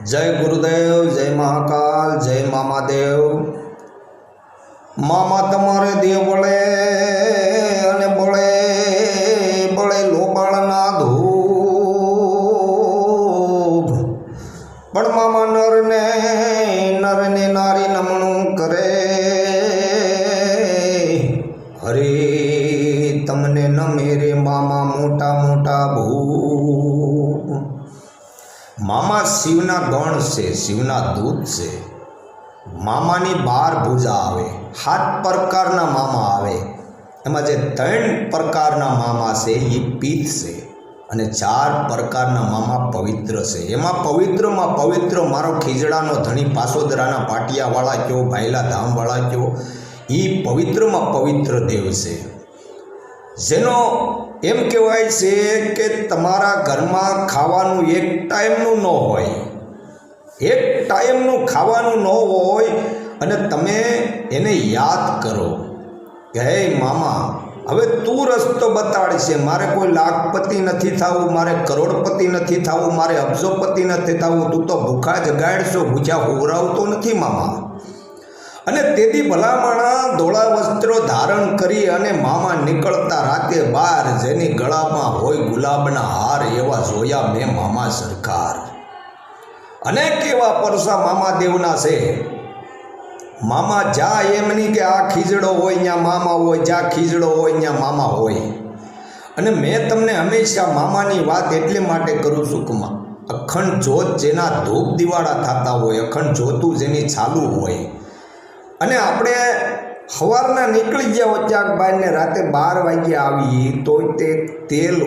જય ગુરુદેવ, જય મહાકાલ, જય મામાદેવ. મામા તમારે દેવ બળે અને બળે બળે લોબાળના ધૂપ. પણ મામા નરને નરને નારી નમણું કરે. હરે મામા શિવના ગણ છે, શિવના દૂત છે. મામાની બાર ભૂજા આવે સાત પ્રકારના મામા આવે. એમાં જે ત્રણ પ્રકારના મામા છે એ પિત્ત છે અને ચાર પ્રકારના મામા પવિત્ર છે. એમાં પવિત્રમાં પવિત્ર મારો ખીજડાનો ધણી પાસોદરાના પાટિયાવાળા કયો, ભાયલા ધામવાળા કયો એ પવિત્રમાં પવિત્ર દેવ છે. જેનો એમ કહેવાય છે કે તમારા ઘરમાં ખાવાનું એક ટાઈમનું ન હોય. એક ટાઈમનું ખાવાનું ન હોય અને તમે એને યાદ કરો. કે હે મામા, હવે તું રસ્તો બતાડશે. મારે કોઈ લાખપતિ નથી થવું, મારે કરોડપતિ નથી થવું, મારે અબજોપતિ નથી થવું. તું તો ભૂખા જગાડશો ભૂજા હોવરાવતો નથી મામા. અને તેથી ભલામણા ધોળા વસ્ત્રો ધારણ કરી અને મામા નીકળતા રાતે બાર જેની ગળામાં હોય ગુલાબના હાર એવા જોયા મેં મામા સરકાર. અનેક એવા પરસા મામા દેવના છે. મામા જા એમની કે આ ખીજડો હોય, ત્યાં મામા હોય, જ્યાં ખીજડો હોય, ત્યાં મામા હોય. અને મેં તમને હંમેશા મામાની વાત એટલી માટે કરું છું અખંડ જોત જેના ધૂપ દિવાળા થતા હોય, અખંડ જોતું જેની ચાલુ હોય અને આપણે સવારના નીકળી ગયા હોય ક્યાંક બહારને રાતે બાર વાગ્યે આવીએ તો તે તેલ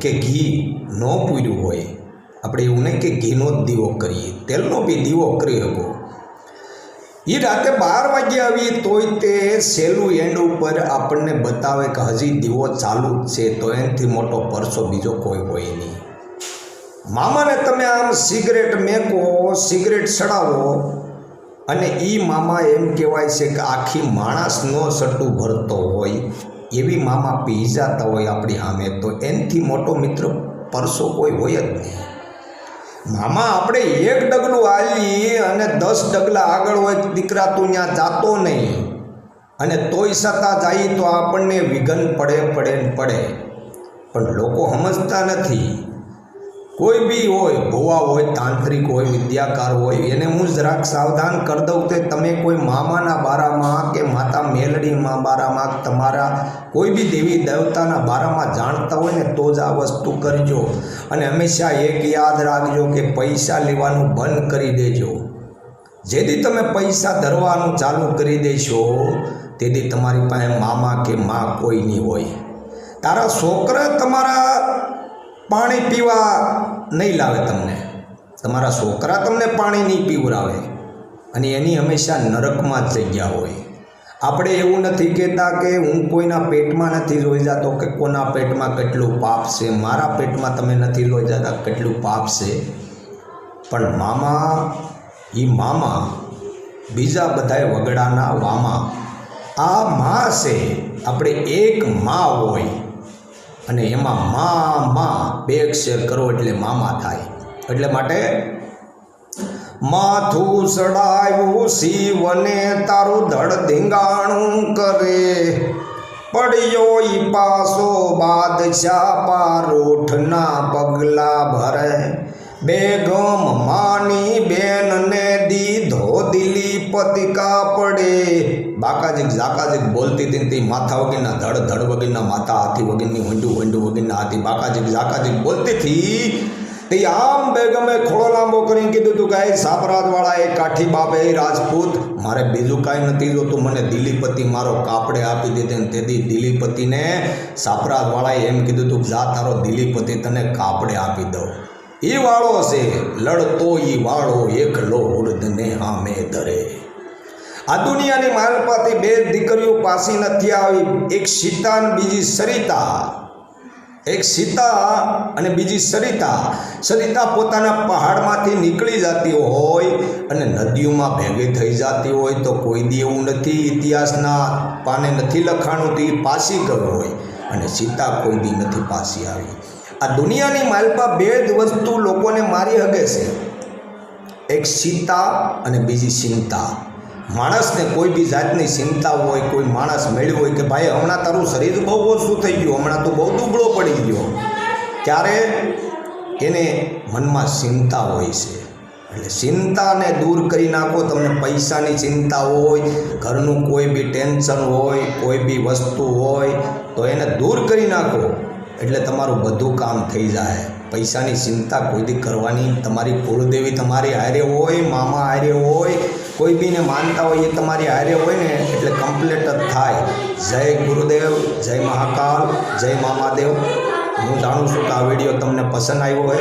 કે ઘી ન પૂર્યું હોય. આપણે એવું નહીં કે ઘીનો જ દીવો કરીએ. તેલનો બી દીવો કરી શકો. એ રાતે બાર વાગે આવીએ, તોય તે સહેલું એન્ડ ઉપર આપણને બતાવે કે હજી દીવો ચાલુ જ છે, તો એનાથી મોટો પરસો બીજો કોઈ હોય નહીં. મામાને તમે આમ સિગરેટ મેકો, સિગરેટ ચડાવો અને એ મામા એમ કહેવાય છે કે આખી માણસનો સટ્ટું ભરતો હોય, એવી મામા પી જાતા હોય આપણી સામે, તો એનાથી મોટો મિત્ર પરસો કોઈ હોય જ નહીં. મામા આપણે એક ડગલું આલી અને દસ ડગલા આગળ હોય દીકરા તું ત્યાં જાતો નહીં. અને તોય છતાં જાય તો આપણને વિઘન પડે પડે ને પડે. પણ લોકો સમજતા નથી. કોઈ બી હોય, ભુવા હોય, તાંત્રિક હોય, વિદ્યાકાર હોય, એને હું જરાક સાવધાન કરી દઉં કે તમે કોઈ મામાના બારામાં કે માતા મેલડીમાં બારામાં તમારા કોઈ બી દેવી દેવતાના બારામાં જાણતા હોય ને તો જ આ વસ્તુ કરજો. અને હંમેશા એક યાદ રાખજો કે પૈસા લેવાનું બંધ કરી દેજો. જેથી તમે પૈસા ધરવાનું ચાલુ કરી દેશો, તેથી તમારી પાસે મામા કે મા કોઈ નહીં હોય. તારા છોકરા તમારા પાણી પીવા નહીં લાવે તમને. તમારા છોકરા તમને પાણી નહીં પીવરાવે અને એની હંમેશા નરકમાં જ જગ્યા હોય. આપણે એવું નથી કહેતા કે હું કોઈના પેટમાં નથી જોઈ જતો કે કોના પેટમાં કેટલું પાપ છે. મારા પેટમાં તમે નથી જોઈ જતા કેટલું પાપ છે. પણ મામા એ મામા બીજા બધાય વગડાના વામા. આ મા છે. આપણે એક મા હોય. અને એમાં મા મા બે અક્ષર કરો એટલે મામા થાય. એટલે માટે માથું સડાયું, શિવને તારું ધડ ધીંગાણું કરે. પડ્યો ઈ પાસો બાદશાહ પારોઠના પગલા ભરે. બેગમ માની બેનને દીધો દિલી પતિકા પડે બાકાજીક, ઝાકાજીક બોલતી હતી માથા વગીરના ધડ ધડ વગરના માથા, હાથી વગીરની ઊંડું ઊંડું વગીરના હાથી. બાકાજીક, ઝાકાજીક બોલતી હતી. તે આમ બેગમે ખોળો લાંબો કરીને કીધું તું કે સાપરાજવાળા એ કાઠી બાપે રાજપૂત, મારે બીજું કાંઈ નથી જોતું. મને દિલીપતિ મારો કાપડે આપી દીધે ને તેથી દિલીપતિને સાપરાજવાળાએ એમ કીધું તું જા તારો દિલીપતિ તને કાપડે આપી દઉં. એ વાળો છે લડતો ઈ વાળો એકલો ઉર્દને આમે ધરે. આ દુનિયાની માલપાથી બે દીકરીઓ પાસી નથી આવી. એક સીતા અને બીજી સરિતા. એક સીતા અને બીજી સરિતા. સરિતા પોતાના પહાડમાંથી નીકળી જતી હોય અને નદીઓમાં ભેગી થઈ જતી હોય તો કોઈ દી એવું નથી. ઇતિહાસના પાને નથી લખાણું તો એ પાસી ગયું હોય અને સીતા કોઈ દી નથી પાસી આવી. આ દુનિયાની માલપા બે જ વસ્તુ લોકોને મારી હગે છે. એક સીતા અને બીજી ચિંતા. માણસને કોઈ બી જાતની ચિંતા હોય, કોઈ માણસ મળ્યો હોય કે ભાઈ હમણાં તારું શરીર બહુ ઓછું થઈ ગયું, હમણાં તું બહુ દુબળો પડી ગયો. ત્યારે એને મનમાં ચિંતા હોય છે. એટલે ચિંતાને દૂર કરી નાખો, તમને પૈસાની ચિંતા હોય, ઘરનું કોઈ બી ટેન્શન હોય, કોઈ બી વસ્તુ હોય, તો એને દૂર કરી નાખો. એટલે તમારું બધું કામ થઈ જાય. પૈસાની ચિંતા કોઈ દી કરવાની તમારી કુળદેવી તમારી હારે હોય, મામા હારે હોય, કોઈ બીને માનતા હોય એ તમારી હારે હોય ને, એટલે કમ્પ્લીટ જ થાય. જય ગુરુદેવ, જય મહાકાલ, જય મામાદેવ. હું જાણું છું કે આ વીડિયો તમને પસંદ આવ્યો હોય.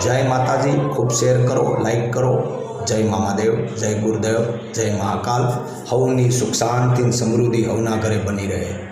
જય માતાજી, ખૂબ શેર કરો લાઈક કરો. જય મામાદેવ, જય ગુરુદેવ, જય મહાકાલ. હવની સુખ શાંતિ સમૃદ્ધિ હવના ઘરે બની રહે.